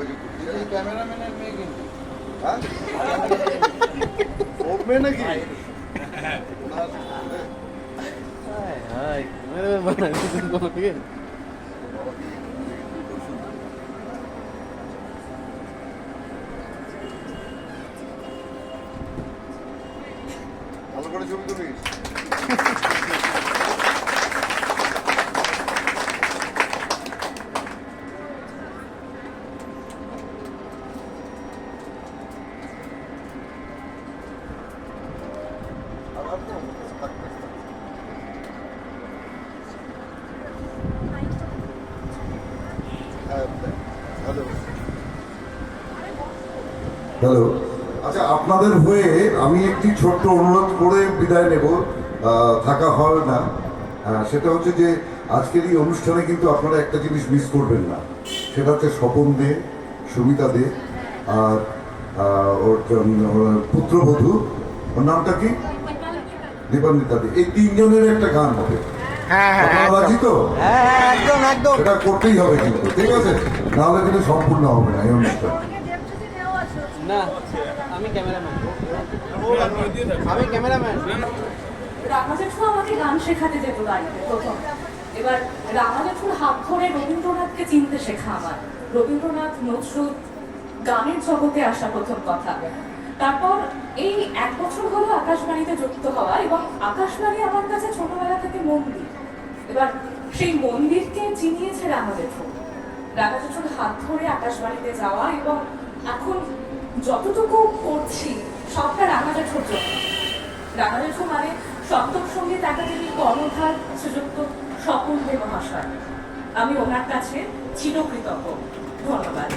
যোগাযোগ করছি এই ক্যামেরাম্যানের মেয়ে কিন্তু হ্যাঁ ওর মেয়ে নাকি হাই ক্যামেরা বানাইছেন কোন হ্যালো। আচ্ছা আপনাদের হয়ে আমি একটি ছোট্ট অনুরোধ করে বিদায় নেব। থাকা হয় না। সেটা হচ্ছে যে আজকের এই অনুষ্ঠানে কিন্তু আপনারা একটা জিনিস মিস করবেন না। সেটা হচ্ছে স্বপন দে সুমিতা দে আর ওর পুত্রবধূ। ওর নামটা কি? দীপান্বিতা দে। এই তিনজনের একটা গান হবে। হ্যাঁ হ্যাঁ তো? হ্যাঁ হ্যাঁ, একদম একদম। সেটা করতেই হবে কিন্তু ঠিক আছে? নাহলে কিন্তু সম্পূর্ণ হবে না এই অনুষ্ঠান। না আমি ক্যামেরাম্যান। আমি ক্যামেরাম্যান। রামা আমাকে গান শেখাতে যেত বাড়িতে প্রথম। এবার হাত ধরে রবীন্দ্রনাথকে চিনতে শেখা আমার। রবীন্দ্রনাথ নজরুল গানের জগতে আসা প্রথম কথা। তারপর এই এক বছর হলো আকাশবাণীতে যুক্ত হওয়া এবং আকাশবাণী আমার কাছে ছোটবেলা থেকে মন্দির এবার সেই মন্দিরকে চিনিয়েছে রামা জেঠু জেঠুর হাত ধরে আকাশবাণীতে যাওয়া এবং এখন যতটুকু করছি, সবটা রামা জেঠুর জন্য। রামানুজ মানে সপ্তম সংগীত একাডেমির কর্ণধার শ্রীযুক্ত স্বপন দে মহাশয়। আমি ওনার কাছে চিরকৃতজ্ঞ। ধন্যবাদ।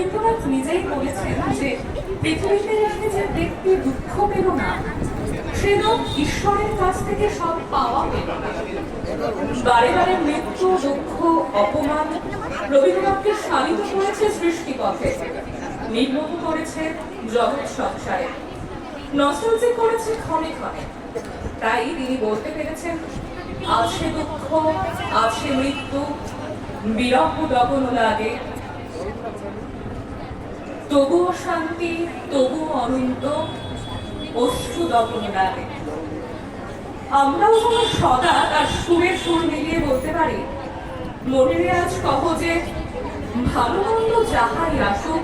রবীন্দ্রনাথ নিজেই বলেছেন যে পৃথিবীতে রেখে ব্যক্তি দুঃখ পেল সে লোক ঈশ্বরের কাছ থেকে সব পাওয়া বারে বারে মৃত্যু, দুঃখ, অপমান রবীন্দ্রনাথকে শালিত করেছে সৃষ্টিপথে নির্মোহ করেছে জগৎ সংসারে। নস্টালজি করেছে ক্ষণে ক্ষণে। তাই তিনি বলতে পেরেছেন আছে দুঃখ আছে মৃত্যু, বিরহ দগন লাগে তবুও শান্তি, তবুও অনন্ত অশ্রু লাগে আমরাও যেন সদা তার সুরে সুর মিলিয়ে বলতে পারি মনের আজ কহ যে, ভালো মন্দ যাহাই আসুক,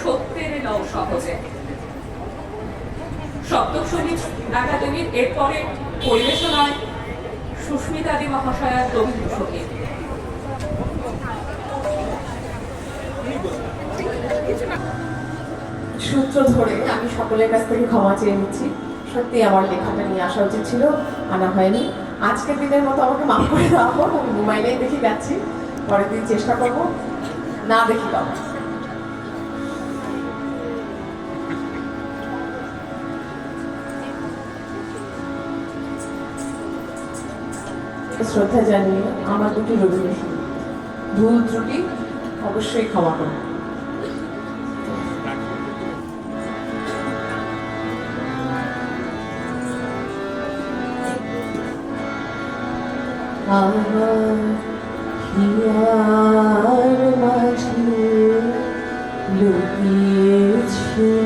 সত্যের নাও সহজে। সপ্তসঙ্গীত একাডেমির এরপরে পরিবেশনায় সুস্মিতাদি মহাশয়ার রবীন্দ্রসঙ্গীত। সূত্র ধরে আমি সকলের কাছ থেকে ক্ষমা চেয়ে নিচ্ছি। সত্যি আমার লেখাটা নিয়ে আসা উচিত ছিল, আনা হয়নি। আজকের দিনের মতো আমাকে মাফ করে দেওয়া হোক আমি মোবাইলেই দেখে যাচ্ছি। পরের দিন চেষ্টা করব, না দেখি পাবো। শ্রদ্ধা জানিয়ে আমার দুটি রবীন্দ্রসঙ্গীত। ভুল ত্রুটি, অবশ্যই ক্ষমা করব আমার হিয়ার মাঝে লুকিয়েছে।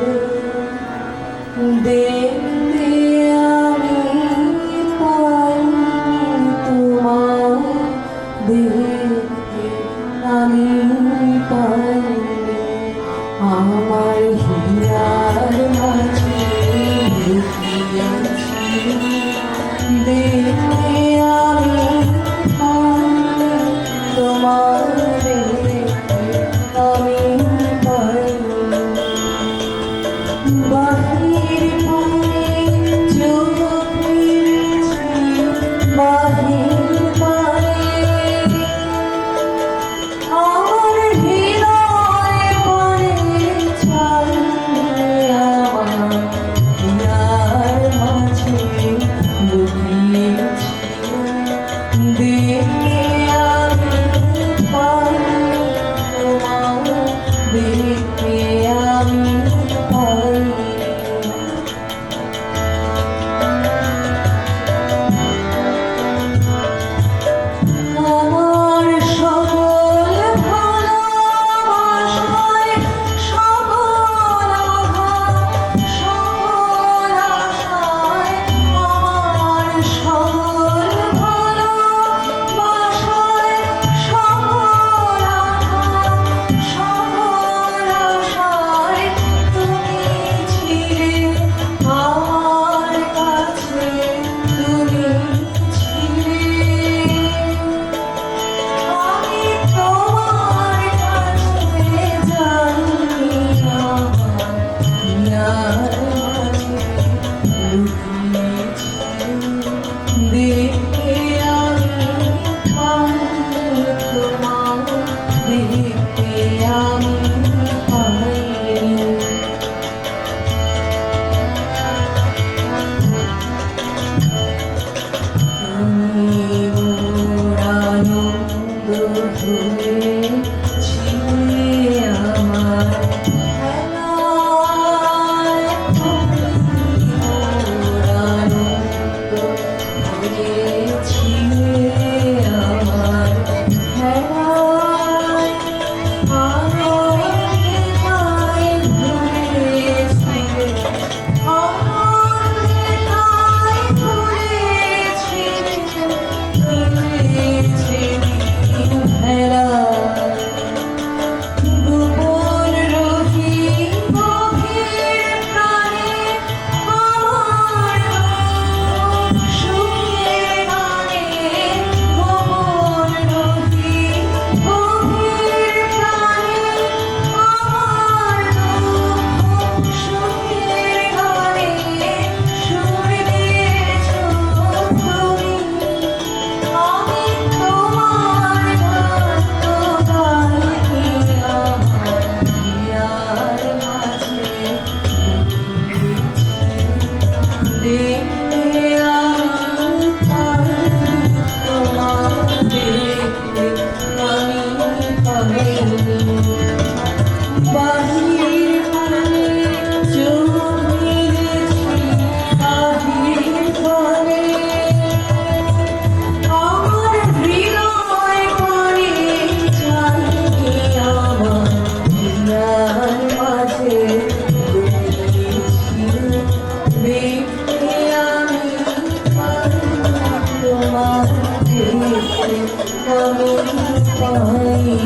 পাহাড়ি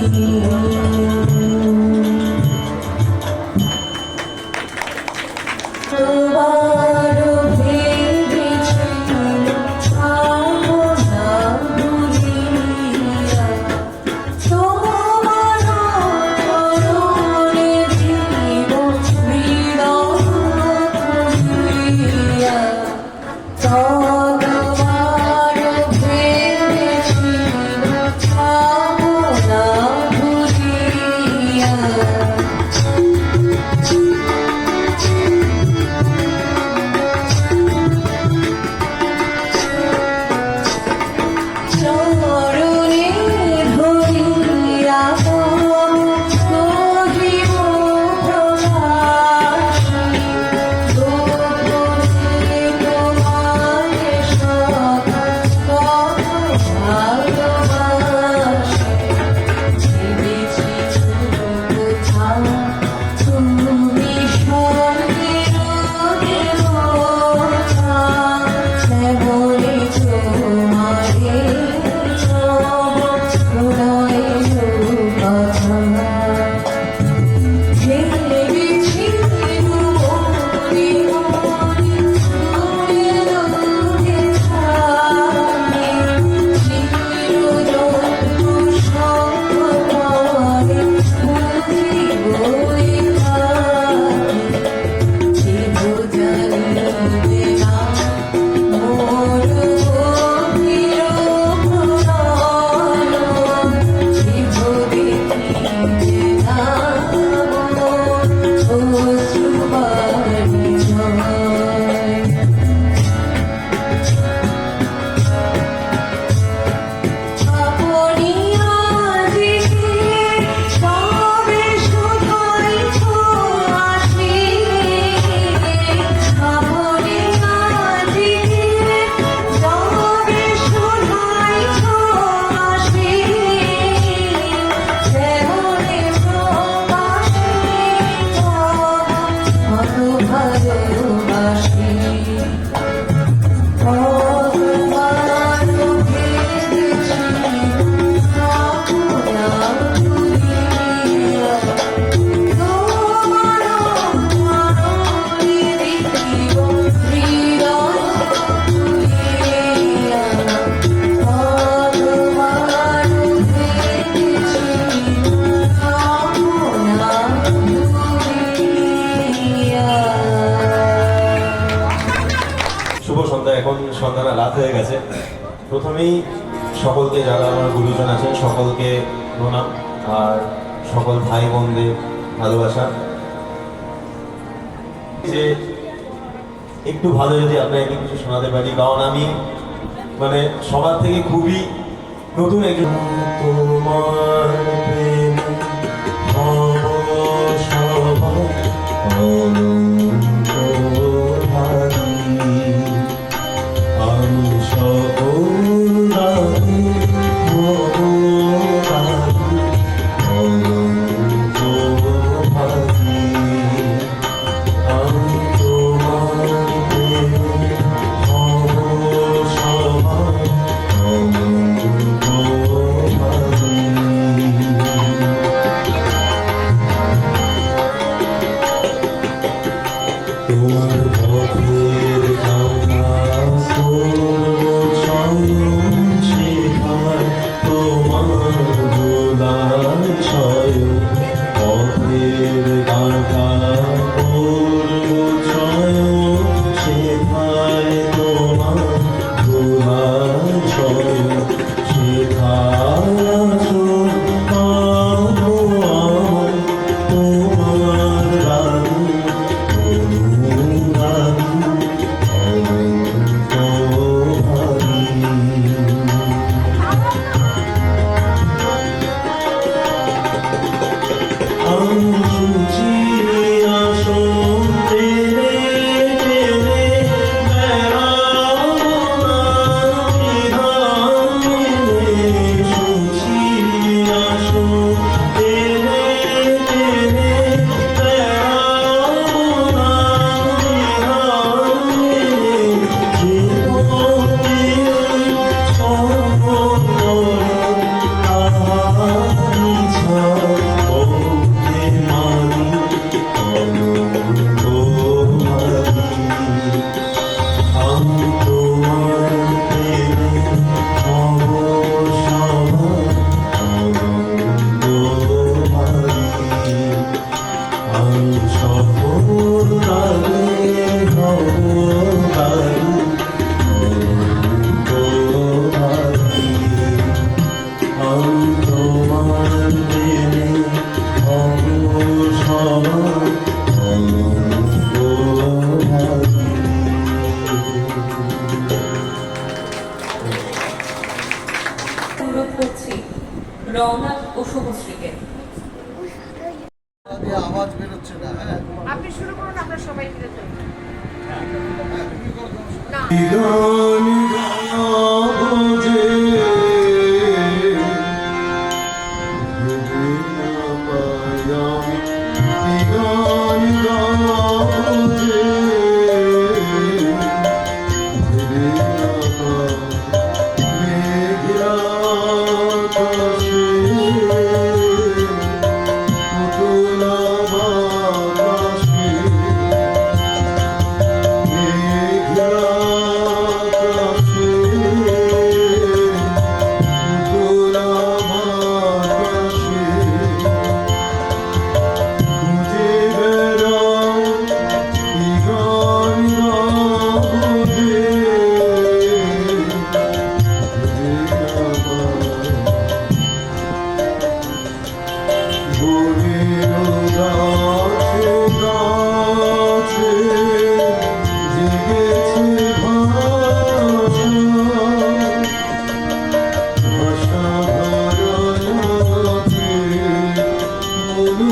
হয়ে গেছে। প্রথমেই সকলকে, যারা আমার গুরুজন আছেন, সকলকে প্রণাম। আর সকল ভাই বোনদের ভালোবাসা। যে একটু ভালো যদি আপনাকে কিছু শোনাতে পারি, কারণ আমি মানে সবার থেকে খুবই নতুন একজন। তোমার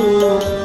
মনো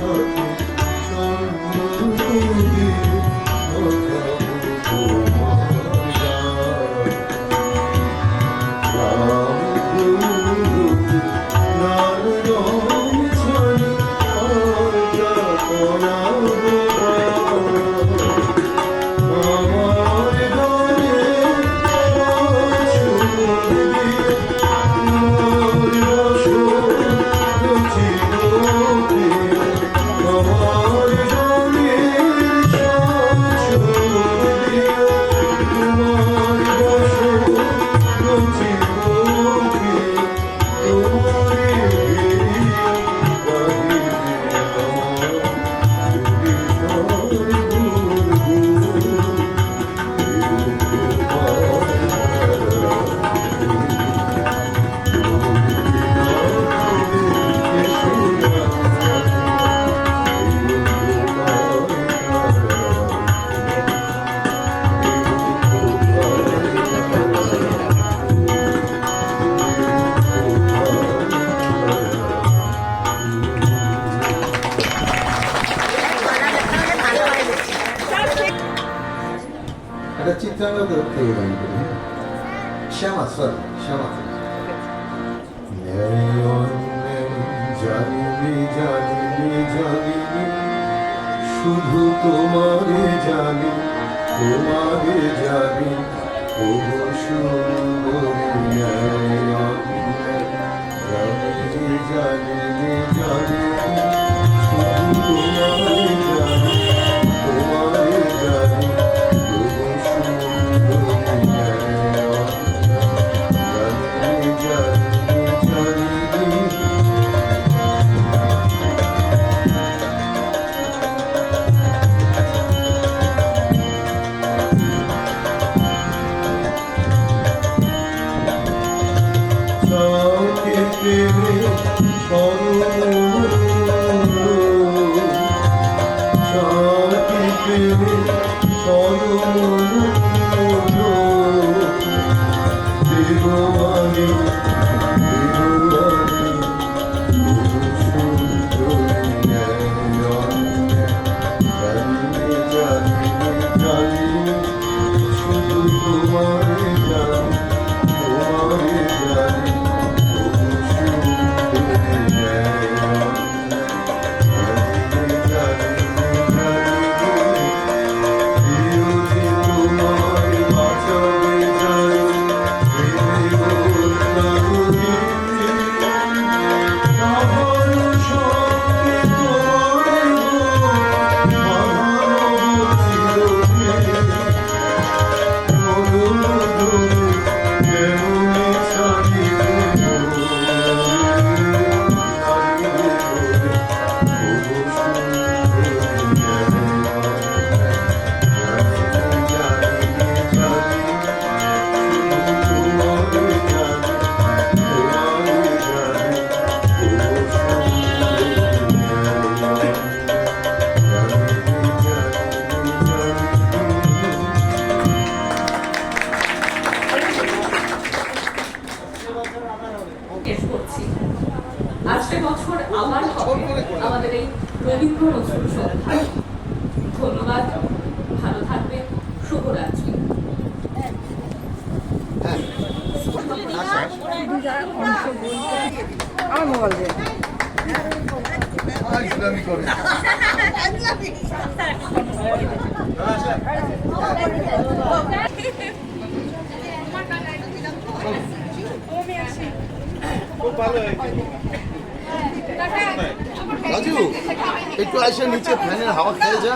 good. শুধু তোমারে জানি তোমারে জানি প্রভু সুন্দরী জানি জানি শুধু তোমারে Soyu রাজু একটু আসে নিচে ফ্যানের হাওয়া খেয়ে যা।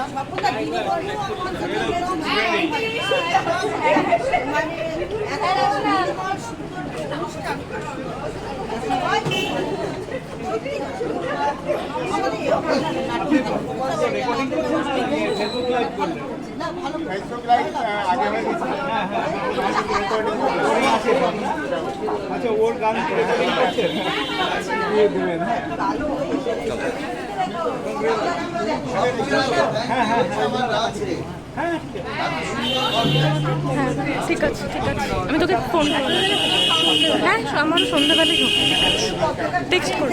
আচ্ছা ওর গান রেকর্ডিং করছেন দিয়ে ঠিক আছে ঠিক আছে। আমি তোকে ফোন হ্যাঁ আমার সন্ধ্যাবেলায় টেক্সট করব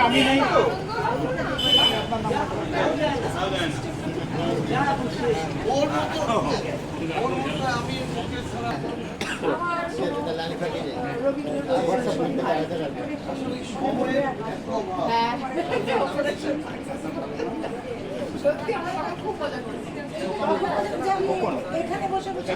আমি এখানে বসে বসে